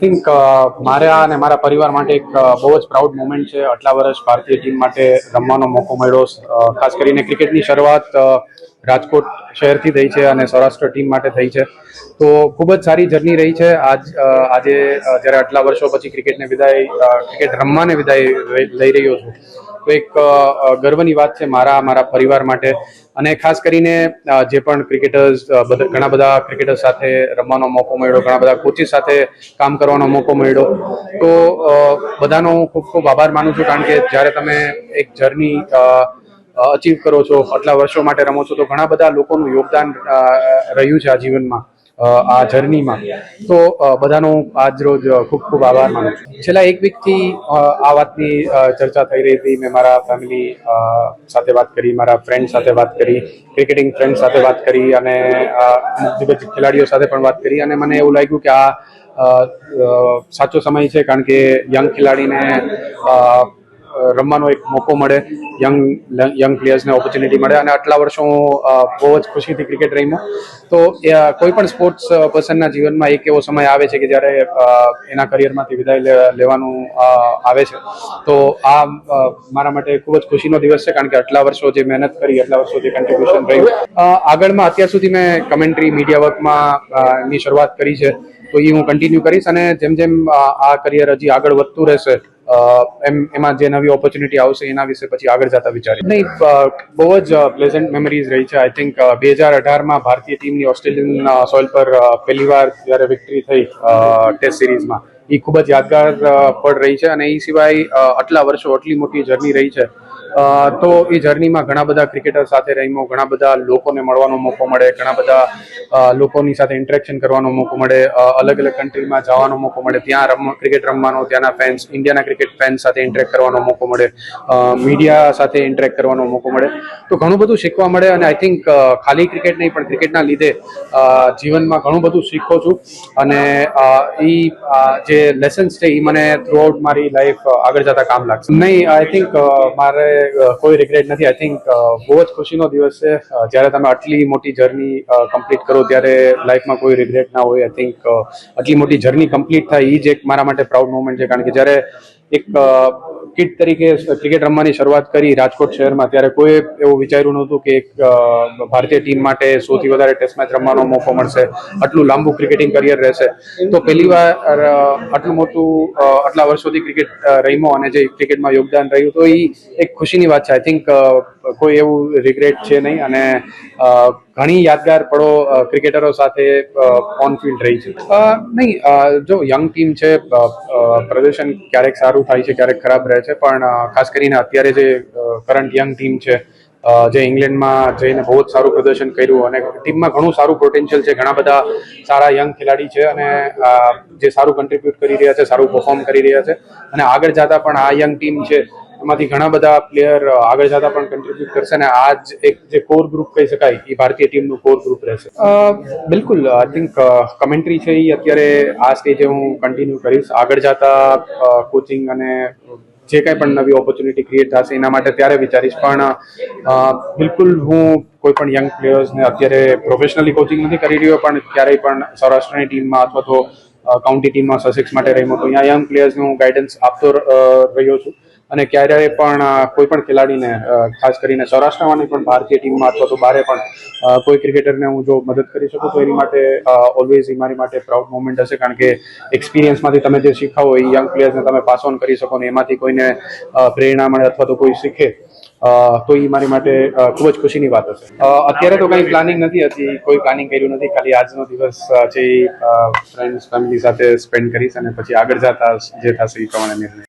Think મારા અને મારા પરિવાર માટે એક બહુ જ પ્રાઉડ મોમેન્ટ છે. આટલા વર્ષ ભારતીય ટીમ માટે રમવાનો મોકો મળ્યો. ખાસ કરીને ક્રિકેટની શરૂઆત રાજકોટ શહેરથી થઈ છે અને સૌરાષ્ટ્ર ટીમ માટે થઈ છે. તો ખૂબ જ સારી જર્ની રહી છે. આજ આજે જ્યારે આટલા વર્ષો પછી ક્રિકેટને વિદાય ક્રિકેટ રમવાને વિદાય લઈ- રહ્યો છું. તો એક ગર્વની વાત છે મારા મારા પરિવાર માટે. અને ખાસ કરીને જે પણ ક્રિકેટર્સ ઘણા બધા ક્રિકેટર્સ સાથે રમવાનો મોકો મળ્યો, ઘણા બધા કોચિસ સાથે કામ કરવાનો મોકો મળ્યો. તો બધાનો હું ખૂબ ખૂબ આભાર માનું છું, કારણ કે જ્યારે તમે એક જર્ની અચીવ કરો છો, આટલા વર્ષો માટે રમો છો, તો ઘણા બધા લોકોનું યોગદાન રહ્યું છે આ જીવનમાં. આ જર્નીમાં. તો બધાનો આજ રોજ ખૂબ ખૂબ આભાર માનું છું. છેલ્લા એક વીકથી આ વાતની ચર્ચા થઈ રહી હતી. મેં મારા ફેમિલી સાથે વાત કરી મારા ફ્રેન્ડ સાથે વાત કરી ક્રિકેટિંગ ફ્રેન્ડ સાથે વાત કરી અને અ, અમુક ખેલાડીઓ સાથે પણ વાત કરી. અને મને એવું લાગ્યું કે આ સાચો સમય છે કારણ કે યંગ ખેલાડીને રમવાનો એક મોકો મળે યંગ યંગ પ્લેયર્સને ઓપોર્ચ્યુનિટી મળે અને આટલા વર્ષો હું બહુ જ ખુશીથી ક્રિકેટ રમ્યો. તો કોઈ પણ સ્પોર્ટ્સ પર્સનના જીવનમાં એક એવો સમય આવે છે કે જ્યારે એના કરિયરમાંથી વિદાય લેવાનું આવે છે. તો આ મારા માટે ખૂબ જ ખુશીનો દિવસ છે કારણ કે આટલા વર્ષો જે મહેનત કરી, આટલા વર્ષો જે કન્ટ્રીબ્યુશન રહ્યું. આગળમાં અત્યાર સુધી મેં કમેન્ટ્રી મીડિયા વર્કમાં ની શરૂઆત કરી છે. તો એ હું કન્ટિન્યુ કરીશ અને જેમ જેમ આ કરિયર હજી આગળ વધતું રહેશે એમ, એમાં જે નવી ઓપોર્ચ્યુનિટી આવશે એના વિશે પછી આગળ જતા વિચારી નહીં બહુ જ પ્લેઝન્ટ મેમરીઝ રહી છે. આઈ થિંક બે હજાર અઢારમાં ભારતીય ટીમની ઓસ્ટ્રેલિયન સોઇલ પર પહેલી પહેલીવાર જ્યારે વિક્ટરી થઈ ટેસ્ટ સિરીઝમાં એ ખૂબ જ યાદગાર પડ રહી છે અને એ સિવાય આટલા વર્ષો આટલી મોટી જર્ની રહી છે. તો એ જર્નીમાં ઘણા બધા ક્રિકેટર સાથે રહીમો ઘણા બધા લોકોને મળવાનો મોકો મળે, ઘણા બધા લોકોની સાથે ઇન્ટરેક્શન કરવાનો મોકો મળે અલગ અલગ કન્ટ્રીમાં જવાનો મોકો મળે, ત્યાં રમ ક્રિકેટ રમવાનો, ત્યાંના ફેન્સ ઇન્ડિયાના ક્રિકેટ ફેન્સ સાથે ઇન્ટરેક્ટ કરવાનો મોકો મળે મીડિયા સાથે ઇન્ટરેક્ટ કરવાનો મોકો મળે. તો ઘણું બધું શીખવા મળે અને આઈ થિંક ખાલી ક્રિકેટ નહીં, પણ ક્રિકેટના લીધે જીવનમાં ઘણું બધું શીખો છું. અને એ જે લેસન્સ છે એ મને થ્રુ આઉટ મારી લાઈફ આગળ જતા કામ લાગશે. નહીં આઈ થિંક મારે કોઈ રિગ્રેટ નથી. આઈ થિંક બહુ જ ખુશીનો દિવસ છે. જ્યારે તમે આટલી મોટી જર્ની કમ્પ્લીટ કરો ત્યારે લાઈફમાં કોઈ રિગ્રેટ ના હોય આઈ થિંક આટલી મોટી જર્ની કમ્પ્લીટ થાય એ જ એક મારા માટે પ્રાઉડ મોમેન્ટ છે. કારણ કે જ્યારે એક કિટ તરીકે ક્રિકેટ રમવાની શરૂઆત કરી રાજકોટ શહેરમાં, ત્યારે કોઈ એવું વિચાર્યું નહોતું કે એક ભારતીય ટીમ માટે સૌથી વધારે ટેસ્ટ મેચ રમવાનો મોકો મળશે. આટલું લાંબુ ક્રિકેટિંગ કરિયર રહેશે. તો પહેલી વાર આટલું મોટું આટલા વર્ષોથી ક્રિકેટ રમ્યો અને જે ક્રિકેટમાં યોગદાન રહ્યું, તો એ એક ખુશીની વાત છે. આઈ થિંક કોઈ એવું રિગ્રેટ છે નહીં અને ઘણી યાદગાર પળો ક્રિકેટરો સાથે ઓન રહી છે. નહીં જો યંગ ટીમ છે પ્રદર્શન ક્યારેક સારું થાય છે, ક્યારેક ખરાબ રહે છે, પણ ખાસ કરીને અત્યારે જે કરંટ યંગ ટીમ છે જે ઇંગ્લેન્ડમાં જઈને બહુ જ સારું પ્રદર્શન કર્યું અને ટીમમાં ઘણું સારું પોટેન્શિયલ છે, ઘણા બધા સારા યંગ ખેલાડી છે અને જે સારું કન્ટ્રીબ્યુટ કરી રહ્યા છે, સારું પરફોર્મ કરી રહ્યા છે અને આગળ જતા પણ આ યંગ ટીમ છે એમાંથી ઘણા બધા પ્લેયર આગળ જતા પણ કન્ટ્રીબ્યુટ કરશે અને આ જ એક જે કોર ગ્રુપ કહી શકાય, એ ભારતીય ટીમનું કોર ગ્રુપ રહેશે. બિલકુલ. આઈ થિંક કમેન્ટ્રી છે એ અત્યારે આ સ્ટેજે હું કન્ટિન્યુ કરીશ. આગળ જતા કોચિંગ અને જે કંઈ પણ નવી ઓપોર્ચ્યુનિટી ક્રિએટ થશે એના માટે ત્યારે વિચારીશ. પણ બિલકુલ હું કોઈ પણ યંગ પ્લેયર્સને અત્યારે પ્રોફેશનલી કોચિંગ નથી કરી રહ્યો, પણ ક્યારેય પણ સૌરાષ્ટ્રની ટીમમાં અથવા તો કાઉન્ટી ટીમમાં સસેક્સ માટે રહ્યો તો અહીંયા યંગ પ્લેયર્સને હું ગાઈડન્સ આપતો રહ્યો છું. અને ક્યારેય પણ કોઈ પણ ખેલાડીને ખાસ કરીને સૌરાષ્ટ્રમાં પણ ભારતીય ટીમમાં અથવા તો બારે પણ કોઈ ક્રિકેટરને હું જો મદદ કરી શકું તો એની માટે ઓલવેઝ એ મારી માટે પ્રાઉડ મોમેન્ટ હશે. કારણ કે એક્સપિરિયન્સમાંથી તમે જે શીખાવો એ યંગ પ્લેયર્સને તમે પાસ ઓન કરી શકો ને એમાંથી કોઈને પ્રેરણા મળે અથવા તો કોઈ શીખે તો એ મારી માટે ખૂબ જ ખુશીની વાત હશે. અત્યારે તો કંઈ પ્લાનિંગ નથી હતી કોઈ પ્લાનિંગ કર્યું નથી. ખાલી આજનો દિવસ છે ફ્રેન્ડ્સ ફેમિલી સાથે સ્પેન્ડ કરીશ અને પછી આગળ જતા જે થશે એ પ્રમાણે નિર્ણય.